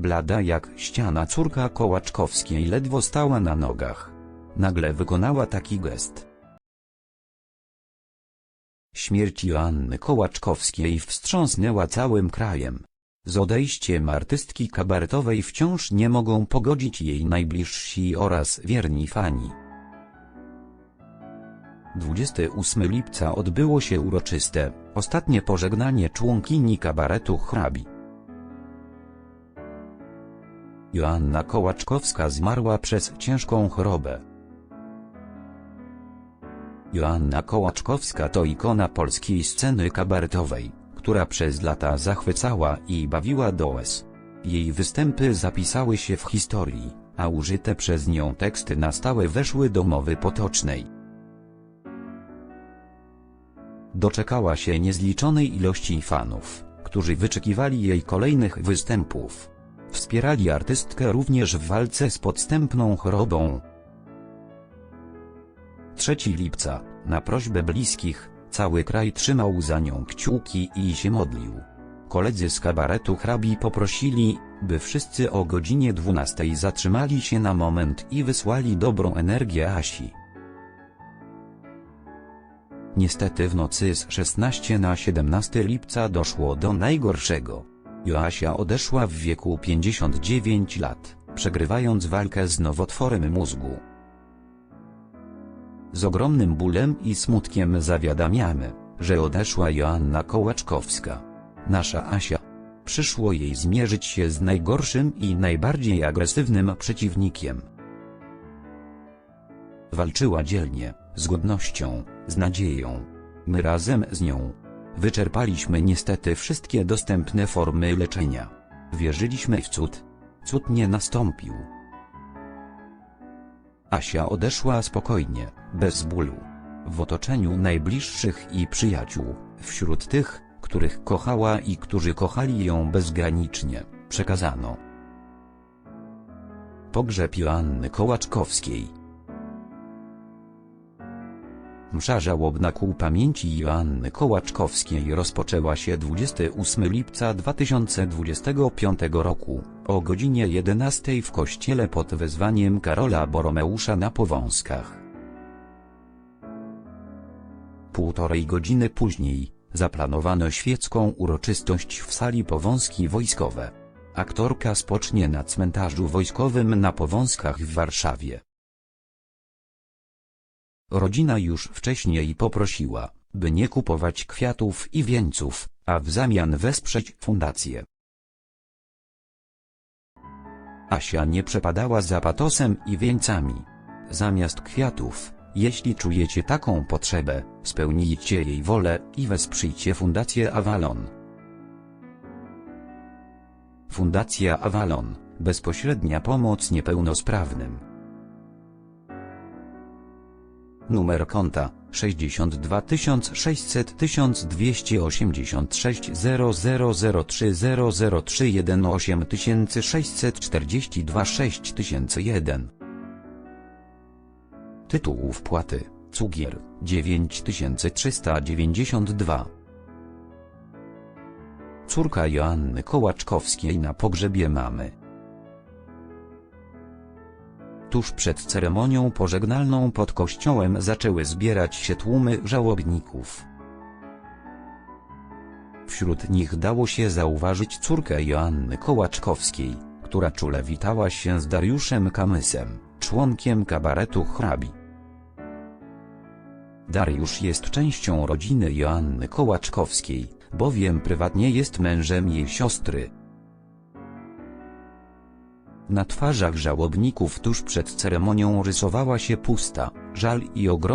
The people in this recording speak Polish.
Blada jak ściana córka Kołaczkowskiej ledwo stała na nogach. Nagle wykonała taki gest. Śmierć Joanny Kołaczkowskiej wstrząsnęła całym krajem. Z odejściem artystki kabaretowej wciąż nie mogą pogodzić jej najbliżsi oraz wierni fani. 28 lipca odbyło się uroczyste, ostatnie pożegnanie członkini kabaretu hrabi. Joanna Kołaczkowska zmarła przez ciężką chorobę. Joanna Kołaczkowska to ikona polskiej sceny kabaretowej, która przez lata zachwycała i bawiła do łez. Jej występy zapisały się w historii, a użyte przez nią teksty na stałe weszły do mowy potocznej. Doczekała się niezliczonej ilości fanów, którzy wyczekiwali jej kolejnych występów. Wspierali artystkę również w walce z podstępną chorobą. 3 lipca, na prośbę bliskich, cały kraj trzymał za nią kciuki i się modlił. Koledzy z kabaretu hrabi poprosili, by wszyscy o godzinie 12 zatrzymali się na moment i wysłali dobrą energię Asi. Niestety w nocy z 16 na 17 lipca doszło do najgorszego. Joasia odeszła w wieku 59 lat, przegrywając walkę z nowotworem mózgu. Z ogromnym bólem i smutkiem zawiadamiamy, że odeszła Joanna Kołaczkowska. Nasza Asia. Przyszło jej zmierzyć się z najgorszym i najbardziej agresywnym przeciwnikiem. Walczyła dzielnie, z godnością, z nadzieją. My razem z nią. Wyczerpaliśmy niestety wszystkie dostępne formy leczenia. Wierzyliśmy w cud. Cud nie nastąpił. Asia odeszła spokojnie, bez bólu. W otoczeniu najbliższych i przyjaciół, wśród tych, których kochała i którzy kochali ją bezgranicznie, przekazano. Pogrzeb Joanny Kołaczkowskiej Msza żałobna ku pamięci Joanny Kołaczkowskiej rozpoczęła się 28 lipca 2025 roku, o godzinie 11 w kościele pod wezwaniem Karola Boromeusza na Powązkach. Półtorej godziny później, zaplanowano świecką uroczystość w sali Powązki Wojskowe. Aktorka spocznie na cmentarzu wojskowym na Powązkach w Warszawie. Rodzina już wcześniej poprosiła, by nie kupować kwiatów i wieńców, a w zamian wesprzeć fundację. Asia nie przepadała za patosem i wieńcami. Zamiast kwiatów, jeśli czujecie taką potrzebę, spełnijcie jej wolę i wesprzyjcie Fundację Avalon. Fundacja Avalon, bezpośrednia pomoc niepełnosprawnym. Numer konta 62 600 1286 0003 003 642 6001 Tytuł wpłaty Cugier 9392 Córka Joanny Kołaczkowskiej na pogrzebie mamy Tuż przed ceremonią pożegnalną pod kościołem zaczęły zbierać się tłumy żałobników. Wśród nich dało się zauważyć córkę Joanny Kołaczkowskiej, która czule witała się z Dariuszem Kamysem, członkiem kabaretu hrabi. Dariusz jest częścią rodziny Joanny Kołaczkowskiej, bowiem prywatnie jest mężem jej siostry. Na twarzach żałobników tuż przed ceremonią rysowała się pusta, żal i ogromna